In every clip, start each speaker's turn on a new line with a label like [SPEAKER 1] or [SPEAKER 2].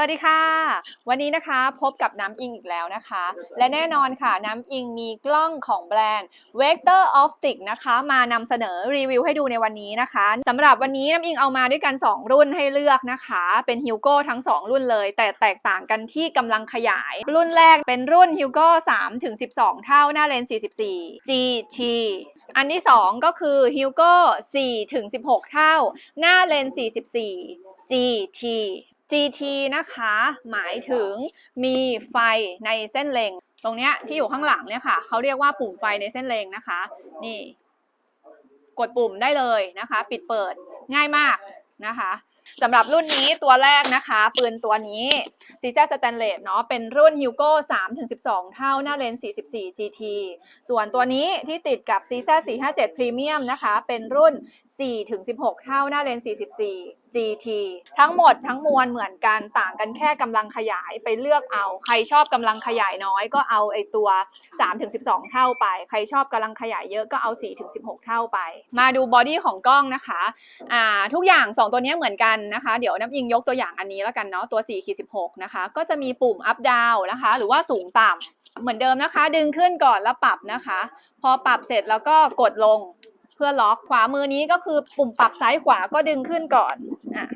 [SPEAKER 1] สวัสดีค่ะ วันนี้นะคะพบกับน้ำอิงอีกแล้วนะคะ และแน่นอนค่ะน้ำอิงมีกล้องของแบรนด์ Vector Optic นะคะ มานำเสนอรีวิวให้ดูในวันนี้นะคะสำหรับวันนี้น้ำอิงเอามาด้วยกัน 2 รุ่นให้เลือกนะคะ เป็น Hugo ทั้ง 2 รุ่นเลย แต่แตกต่างกันที่กำลังขยาย รุ่นแรกเป็นรุ่น Hugo 3ถึง12 เท่าหน้าเลนส์44 GT อันที่ 2 ก็คือ Hugo 4ถึง16 เท่า หน้าเลนส์44 GT GT นะคะหมายถึงมีไฟในเส้นเลงตรงเนี้ยที่อยู่ข้างหลังเนี่ยค่ะเขาเรียกว่าปุ่มไฟในเส้นเลงนะคะ นี่ กดปุ่มได้เลยนะคะ ปิดเปิดง่ายมากนะคะสำหรับรุ่นนี้ตัวแรกนะคะ ปืนตัวนี้ซีซ่าสแตนเลสเนาะเป็นรุ่น Hugo 3-12 เท่าหน้าเลนส์44 GT ส่วนตัวนี้ที่ติดกับ c z 457 Premium นะคะ เป็นรุ่น4-16 เท่าหน้าเลนส์44 GT ทั้งหมดทั้งมวลเหมือนกันต่างกันแค่กำลังขยายไปเลือกเอา ใครชอบกำลังขยายน้อยก็เอาไอตัว 3-12 เท่าไป ใครชอบกำลังขยายเยอะก็เอา 4-16 เท่าไป มาดูบอดี้ของกล้องนะคะอ่าทุกอย่าง 2 ตัวนี้เหมือนกันนะคะ เดี๋ยวน้ำยิงยกตัวอย่างอันนี้แล้วกันเนาะตัว4-16นะคะก็จะมีปุ่ม up down นะคะ หรือว่าสูงต่ำเหมือนเดิมนะคะ ดึงขึ้นก่อนแล้วปรับนะคะ พอปรับเสร็จแล้วก็กดลง เพื่อล็อกขวามือนี้ก็คือปุ่มปรับซ้ายขวาก็ดึงขึ้นก่อนอะ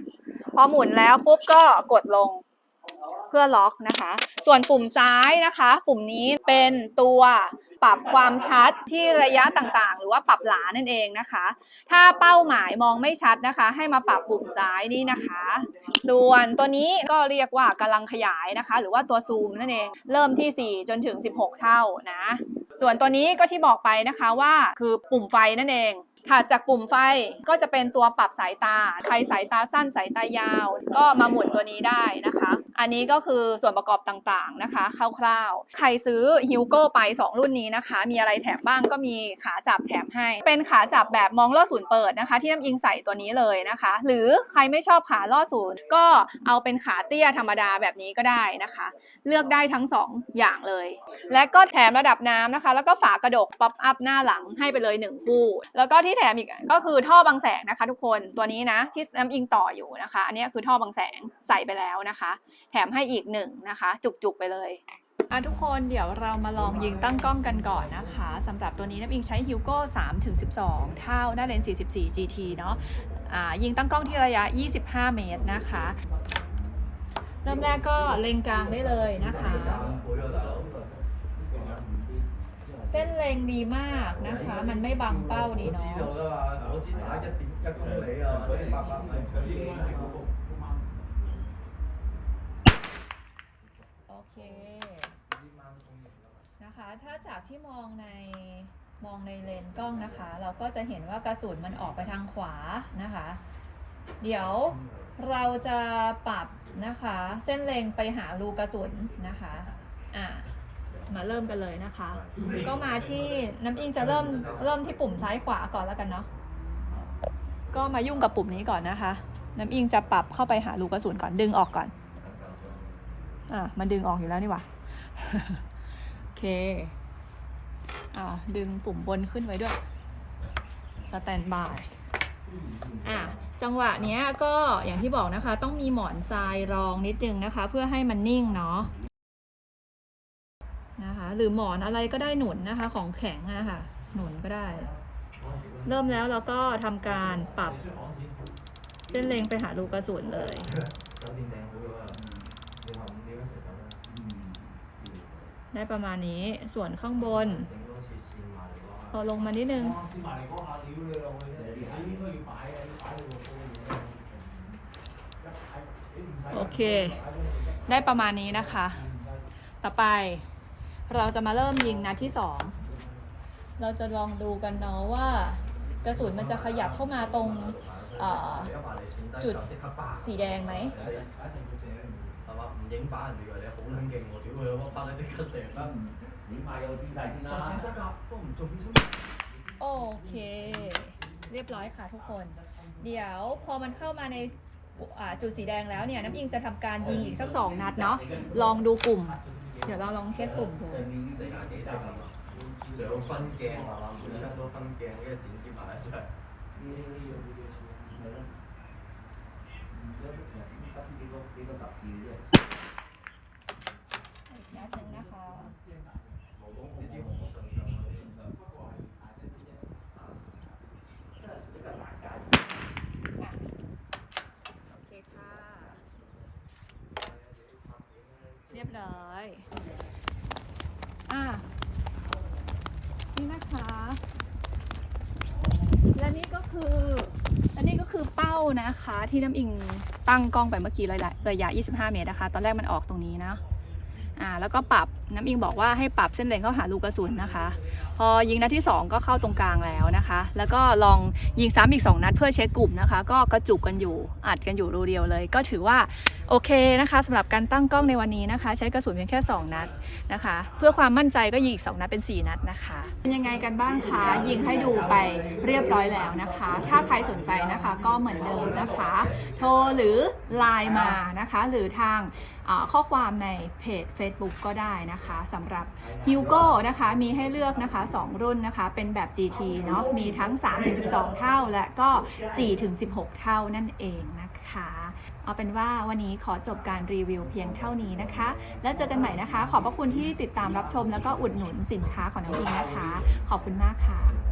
[SPEAKER 1] พอหมุนแล้วปุ๊บก็กดลงเพื่อล็อกนะคะ ส่วนปุ่มซ้ายนะคะ ปุ่มนี้เป็นตัว ปรับความชัดที่ระยะต่างๆ หรือว่าปรับหลานั่นเองนะคะ ถ้าเป้าหมายมองไม่ชัดนะคะ ให้มาปรับปุ่มซ้ายนี่นะคะ ส่วนตัวนี้ก็เรียกว่ากำลังขยายนะคะ หรือว่าตัวซูมนั่นเอง เริ่มที่ 4 จนถึง 16 เท่านะ ส่วนตัวนี้ก็ที่บอกไปนะคะว่าคือปุ่มไฟนั่นเองถัดจากปุ่มไฟก็จะเป็นตัวปรับสายตา ใครสายตาสั้นสายตายาว ก็มาหมุนตัวนี้ได้นะคะ อันนี้ก็คือส่วนประกอบต่างๆนะคะคร่าวๆ ใครซื้อฮิวโก้ไป 2 รุ่นนี้นะคะ มีอะไรแถมบ้างก็มีขาจับแถมให้ เป็นขาจับแบบมองลอดศูนย์เปิดนะคะ ที่น้ำอิงใส่ตัวนี้เลยนะคะ หรือใครไม่ชอบขาลอดศูนย์ก็เอาเป็นขาเตี้ยธรรมดาแบบนี้ก็ได้นะคะ เลือกได้ทั้ง 2 อย่างเลย และก็แถมระดับน้ำนะคะ แล้วก็ฝากระดกป๊อปอัพหน้าหลังให้ไปเลย1คู่ แล้วก็ที่แถมอีกก็คือท่อบังแสงนะคะ ทุกคนตัวนี้นะที่น้ำอิงต่ออยู่นะคะ อันนี้คือท่อบังแสงใส่ไปแล้วนะคะแถมให้อีกหนึ่งนะคะ จุกๆไปเลยอะทุกคนเดี๋ยวเรามาลองยิงตั้งกล้องกันก่อนนะคะสำหรับตัวนี้น้ำอิงใช้ Hugo 3-12 เท่าหน้าเลนส์44 GT เนาะอ่ายิงตั้งกล้องที่ระยะ 25 เมตรนะคะ เริ่มแรกก็เล็งกลางได้เลยนะคะ เส้นเล็งดีมากนะคะ มันไม่บังเป้าดีเนาะ เค นะคะ ถ้าจากที่มองในมองในเลนส์กล้องนะคะ เราก็จะเห็นว่ากระสุนมันออกไปทางขวานะคะ เดี๋ยวเราจะปรับนะคะ เส้นเลงไปหารูกระสุนนะคะอะมาเริ่มกันเลยนะคะ ก็มาที่น้ำอิงจะเริ่มเริ่มที่ปุ่มซ้ายขวาก่อนแล้วกันเนาะก็มายุ่งกับปุ่มนี้ก่อนนะคะ น้ำอิงจะปรับเข้าไปหารูกระสุนก่อนดึงออกก่อน อะมันดึงออกอยู่แล้วนี่หว่าโอเคอ่าดึงปุ่มบนขึ้นไว้ด้วยสแตนบายอะจังหวะเนี้ยก็อย่างที่บอกนะคะ ต้องมีหมอนทรายรองนิดนึงนะคะ เพื่อให้มันนิ่งเนาะนะคะหรือหมอนอะไรก็ได้หนุนนะคะ ของแข็งนะคะหนุนก็ได้ เริ่มแล้วเราก็ทำการปรับ เส้นเลงไปหารูกระสุนเลย ได้ประมาณนี้ส่วนข้างบน พอลงมานิดนึง โอเค ได้ประมาณนี้นะคะ ต่อไปเราจะมาเริ่มยิงนัดที่สอง เราจะลองดูกันเนาะว่า กระสุนมันจะขยับเข้ามาตรงจุดสีแดงไหมโอเค เรียบร้อยค่ะทุกคน เดี๋ยวพอมันเข้ามาในจุดสีแดงแล้วเนี่ย น้ำยิงจะทำการยิงอีกสักสองนัดเนาะลองดูกลุ่ม เดี๋ยวเราลองเช็คกลุ่มดู
[SPEAKER 2] 四廿几集系嘛？仲有分镜系嘛？每枪都分镜，跟住剪接埋一齐。
[SPEAKER 3] 呢个呢个十次嘅啫。
[SPEAKER 1] อีกนัดหนึ่งนะคะ
[SPEAKER 2] 你知我信上嗰啲。
[SPEAKER 3] 即系比较难解。
[SPEAKER 1] โอเคค่ะ เรียบร้อย นี้นะคะ และนี่ก็คือและนี่ก็คือเป้านะคะ ที่น้ำอิงตั้งกล้องไปเมื่อกี้ระยะระยะ 25 เมตรนะคะ ตอนแรกมันออกตรงนี้นะ อ่าแล้วก็ปรับน้ำอิงบอกว่าให้ปรับเส้นเลนเข้าหาลูกกระสุนนะคะ พอยิงนัดที่ 2 ก็เข้าตรงกลางแล้วนะคะ แล้วก็ลองยิงซ้ำอีก 2 นัดเพื่อเช็คกลุ่มนะคะ ก็กระจุกกันอยู่อัดกันอยู่รูเดียวเลย ก็ถือว่าโอเคนะคะสำหรับการตั้งกล้องในวันนี้นะคะ ใช้กระสุนเพียงแค่ 2 นัดนะคะ เพื่อความมั่นใจก็ยิงอีก 2 นัดเป็น 4 นัดนะคะเป็นยังไงกันบ้างคะยิงให้ดูไปเรียบร้อยแล้วนะคะ ถ้าใครสนใจนะคะก็เหมือนเดิมนะคะ โทรหรือไลน์มานะคะ หรือทางข้อความในเพจ Facebook ก็ได้นะคะสำหรับ h u g o นะคะมีให้เลือกนะคะ 2 รุ่นนะคะ เป็นแบบ GT เนาะมีทั้ง 3-12 เท่าและก็ 4-16 เท่านั่นเองนะคะเอาเป็นว่าวันนี้ขอจบการรีวิวเพียงเท่านี้นะคะ แล้วเจอกันใหม่นะคะ ขอบพระคุณที่ติดตามรับชมแล้วก็อุดหนุนสินค้าของน้ำอิงนะคะ ขอบคุณมากค่ะ